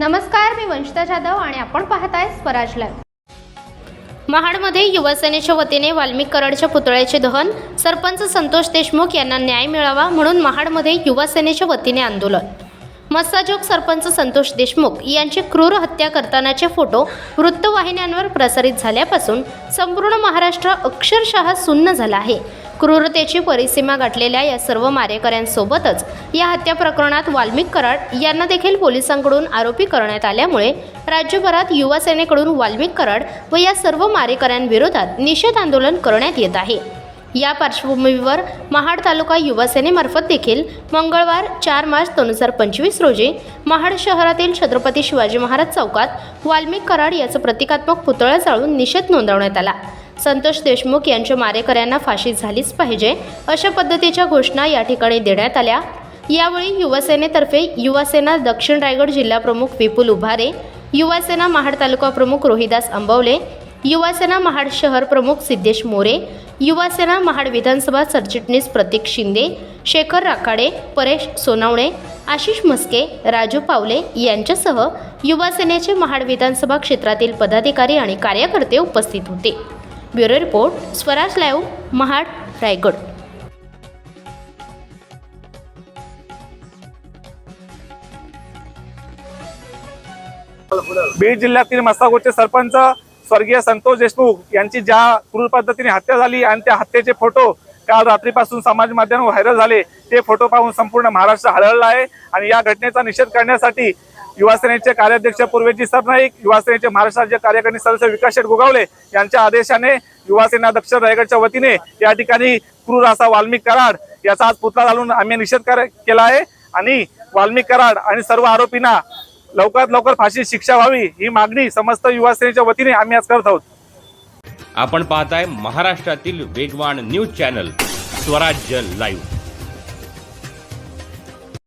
नमस्कार मी वंशिता जाधव आणि आपण पाहताय स्वराज लाईव्ह महाडमध्ये युवासेनेच्या वतीने वाल्मिक कराडच्या पुतळ्याचे दहन सरपंच संतोष देशमुख यांना न्याय मिळावा म्हणून महाडमध्ये युवासेनेच्या वतीने आंदोलन. मस्साजोग सरपंच संतोष देशमुख यांची क्रूर हत्या करतानाचे फोटो वृत्तवाहिन्यांवर प्रसारित झाल्यापासून संपूर्ण महाराष्ट्र अक्षरशः सुन्न झाला आहे. क्रूरतेची परिसीमा गाठलेल्या या सर्व मारेकऱ्यांसोबतच या हत्या प्रकरणात वाल्मिक कराड यांना देखील पोलिसांकडून आरोपी करण्यात आल्यामुळे राज्यभरात युवा सेनेकडून वाल्मिक कराड व या सर्व मारेकऱ्यांविरोधात निषेध आंदोलन करण्यात येत आहे. या पार्श्वभूमीवर महाड तालुका युवासेनेमार्फत देखील मंगळवार चार मार्च दोन हजार पंचवीस रोजी महाड शहरातील छत्रपती शिवाजी महाराज चौकात वाल्मिक कराड याचं प्रतिकात्मक पुतळा जाळून निषेध नोंदवण्यात आला. संतोष देशमुख यांच्या मारेकऱ्यांना फाशी झालीच पाहिजे अशा पद्धतीच्या घोषणा या ठिकाणी देण्यात आल्या. यावेळी युवासेनेतर्फे युवासेना दक्षिण रायगड जिल्हाप्रमुख विपुल उभारे युवासेना महाड तालुका प्रमुख रोहिदास अंबवले युवासेना महाड शहर प्रमुख सिद्धेश मोरे युवासेना महाड विधानसभा सरचिटणीस प्रतीक शिंदे शेखर राखाडे परेश सोनावणे आशिष मस्के राजू पावले यांच्यासह युवासेनेचे महाड विधानसभा क्षेत्रातील पदाधिकारी आणि कार्यकर्ते उपस्थित होते. Bureau report Swaraj live Mahad Raigad. Beed जिल्ह्यातील मस्तागोटचे सरपंच स्वर्गीय संतोष देशमुख यांची ज्या क्रूर पद्धतीने हत्या झाली आणि त्या हत्येचे फोटो काल रात्रीपासून समाज माध्यम व्हायरल झाले. ते फोटो पाहून संपूर्ण महाराष्ट्र हळहळला आहे. आणि या घटनेचा निषेध करण्यासाठी युवासेनेचे कार्याध्यक्ष पूर्वेजी सरनाईक युवासेनेचे महाराष्ट्र राज्य कार्यकारिणी सदस्य विकास शेठ गोगावले यांच्या आदेशाने युवासेना दक्षिण रायगडच्या वतीने या ठिकाणी क्रूर असा वाल्मिक कराड याचा आज पुतळा घालून आम्ही निषेध केला आहे. आणि वाल्मिक कराड आणि सर्व आरोपींना लवकरात लवकर फाशी शिक्षा व्हावी ही मागणी समस्त युवासेनेच्या वतीने आम्ही आज करत आहोत. आपण पाहताय महाराष्ट्रातील वेगवान न्यूज चॅनल. स्वराज्य लाईव्ह